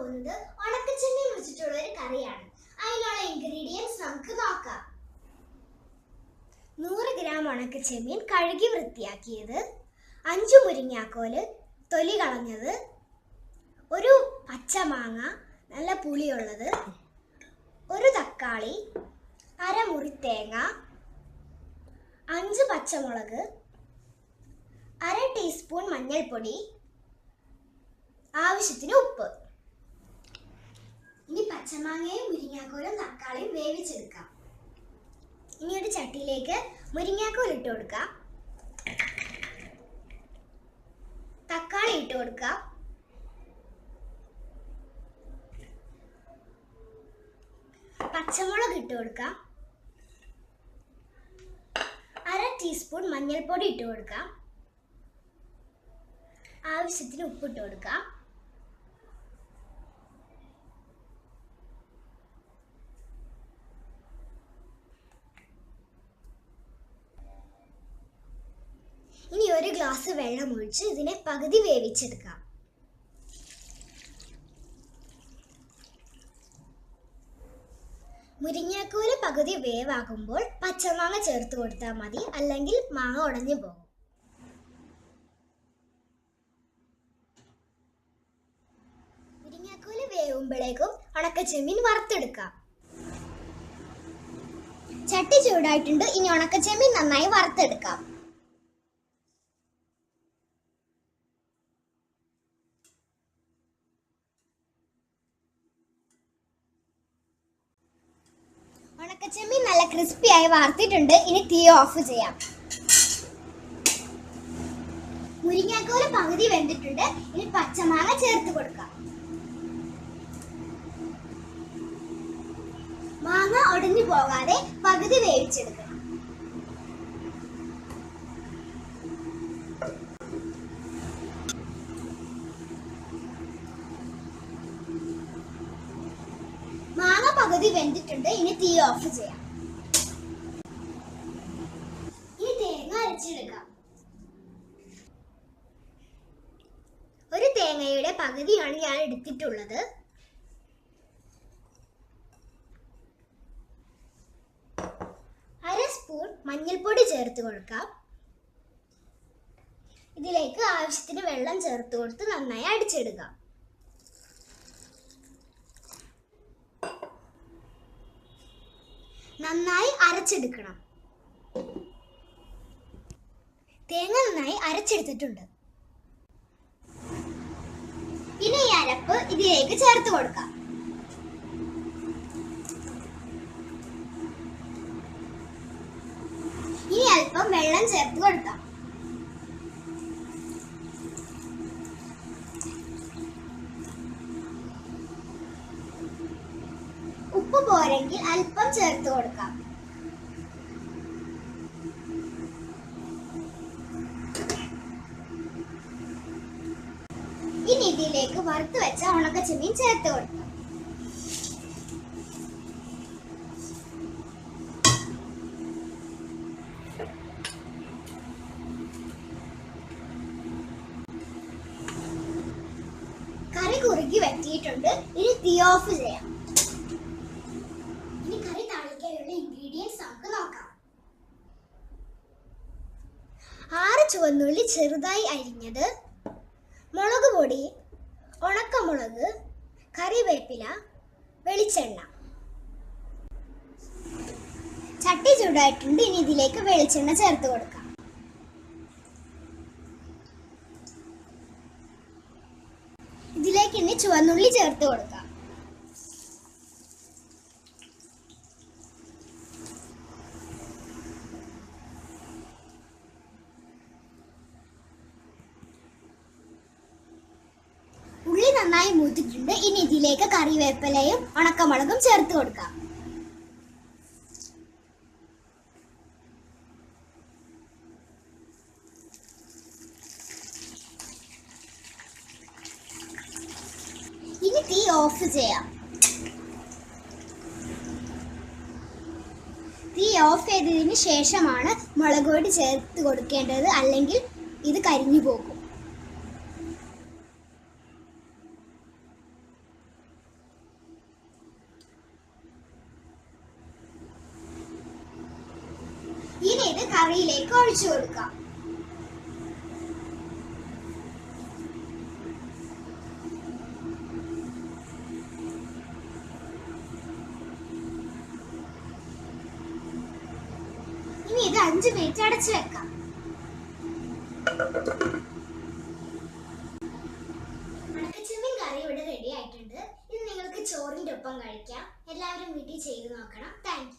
പോകുന്നത് ഉണക്കച്ചെമ്മീൻ വെച്ചിട്ടുള്ള ഒരു കറിയാണ്. അതിനുള്ള ഇൻഗ്രീഡിയൻസ് നമുക്ക് നോക്കാം. നൂറ് ഗ്രാം ഉണക്കച്ചെമ്മീൻ കഴുകി വൃത്തിയാക്കിയത് അഞ്ചു മുരിങ്ങാക്കോൽ തൊലി കളഞ്ഞത് ഒരു പച്ചമാങ്ങ നല്ല പുളിയുള്ളത് ഒരു തക്കാളി അരമുറി തേങ്ങ അഞ്ച് പച്ചമുളക് അര ടീസ്പൂൺ മഞ്ഞൾപ്പൊടി ആവശ്യത്തിന് ഉപ്പ്. ഇനി പച്ചമാങ്ങയും മുരിങ്ങാക്കോലും തക്കാളിയും വേവിച്ചെടുക്കാം. ഇനി ഒരു ചട്ടിയിലേക്ക് മുരിങ്ങാക്കോൽ ഇട്ട് കൊടുക്കാം. തക്കാളി ഇട്ട് കൊടുക്കാം. പച്ചമുളക് ഇട്ട് കൊടുക്കാം. അര ടീസ്പൂൺ മഞ്ഞൾപ്പൊടി ഇട്ട് കൊടുക്കാം. ആവശ്യത്തിന് ഉപ്പിട്ട് കൊടുക്കാം ഇനി ഒരു ഗ്ലാസ് വെള്ളം ഒഴിച്ച് ഇതിനെ പകുതി വേവിച്ചെടുക്കാം. മുരിങ്ങാക്കോൽ പകുതി വേവാകുമ്പോൾ പച്ചമാങ്ങ ചേർത്ത് കൊടുത്താൽ മതി. അല്ലെങ്കിൽ മാങ്ങ ഉടഞ്ഞു പോകും. മുരിങ്ങാക്കോൽ വേവുമ്പോഴേക്കും ഉണക്കച്ചെമ്മീൻ വറുത്തെടുക്കാം. ചട്ടി ചൂടായിട്ടുണ്ട്. ഇനി ഉണക്കച്ചെമ്മീൻ നന്നായി വറുത്തെടുക്കാം ഉണക്കച്ചെമ്മീൻ നല്ല ക്രിസ്പിയായി വാർത്തിട്ടുണ്ട്. ഇനി തീ ഓഫ് ചെയ്യാം. മുരിങ്ങാക്കോൽ പകുതി വെന്തിട്ടുണ്ട്. ഇനി പച്ചമാങ്ങ ചേർത്ത് കൊടുക്കാം. മാങ്ങ ഒടിഞ്ഞു പോകാതെ പകുതി വേവിച്ചെടുക്കണം. മാങ്ങ പകുതി വെന്തിട്ടുണ്ട്. ഇനി തീ ഓഫ് ചെയ്യാം ഇനി തേങ്ങ അരച്ചെടുക്കാം ഒരു തേങ്ങയുടെ പകുതിയാണ് ഞാൻ എടുത്തിട്ടുള്ളത്. അര സ്പൂൺ മഞ്ഞൾപ്പൊടി ചേർത്ത് കൊടുക്കാം. ഇതിലേക്ക് ആവശ്യത്തിന് വെള്ളം ചേർത്ത് കൊടുത്ത് നന്നായി അടിച്ചെടുക്കാം നന്നായി അരച്ചെടുക്കണം. തേങ്ങ നന്നായി അരച്ചെടുത്തിട്ടുണ്ട്. ഇനി ഈ അരപ്പ് ഇതിലേക്ക് ചേർത്ത് കൊടുക്കാം. ഇനി അല്പം വെള്ളം ചേർത്ത് കൊടുക്കാം. ഉപ്പ് പോരെങ്കിൽ അല്പം ചേർത്ത് കൊടുക്കാം. ഇനി ഇതിലേക്ക് വറുത്ത് വെച്ച ഉണക്കച്ചെമ്മീൻ ചേർത്ത് കൊടുക്കണം കറി കുറുകി വെട്ടിയിട്ടുണ്ട് ഇനി തീ ഓഫ് ചെയ്യാം. ഇനി കറി താളിക്കാനുള്ള ഇൻഗ്രീഡിയൻസ് നമുക്ക് നോക്കാം. ആറ് ചുവന്നുള്ളി ചെറുതായി അരിഞ്ഞത് മുളക് പൊടി ഉണക്കമുളക് കറിവേപ്പില വെളിച്ചെണ്ണ. ചട്ടി ചൂടായിട്ടുണ്ട് ഇനി ഇതിലേക്ക് വെളിച്ചെണ്ണ ചേർത്ത് കൊടുക്കാം. ഇതിലേക്ക് ഇനി ചുവന്നുള്ളി ചേർത്ത് കൊടുക്കാം. നന്നായി മൂത്തിട്ടുണ്ട്. ഇനി ഇതിലേക്ക് കറിവേപ്പിലയും ഉണക്കമുളകും ചേർത്ത് കൊടുക്കാം. ഇനി തീ ഓഫ് ചെയ്യാം. തീ ഓഫ് ചെയ്തതിന് ശേഷമാണ് മുളക് പൊടി ചേർത്ത് കൊടുക്കേണ്ടത്. അല്ലെങ്കിൽ ഇത് കരിഞ്ഞു പോകും. കറിയിലേക്ക് ഒഴിച്ചു കൊടുക്കാം. ഇനി ഇത് അഞ്ച് മിനിറ്റ് അടച്ചു വെക്കാം. കറി ഇവിടെ റെഡി ആയിട്ടുണ്ട്. ഇത് നിങ്ങൾക്ക് ചോറിന്റെ ഒപ്പം കഴിക്കാം. എല്ലാവരും വീട്ടിൽ ചെയ്ത് നോക്കണം. താങ്ക്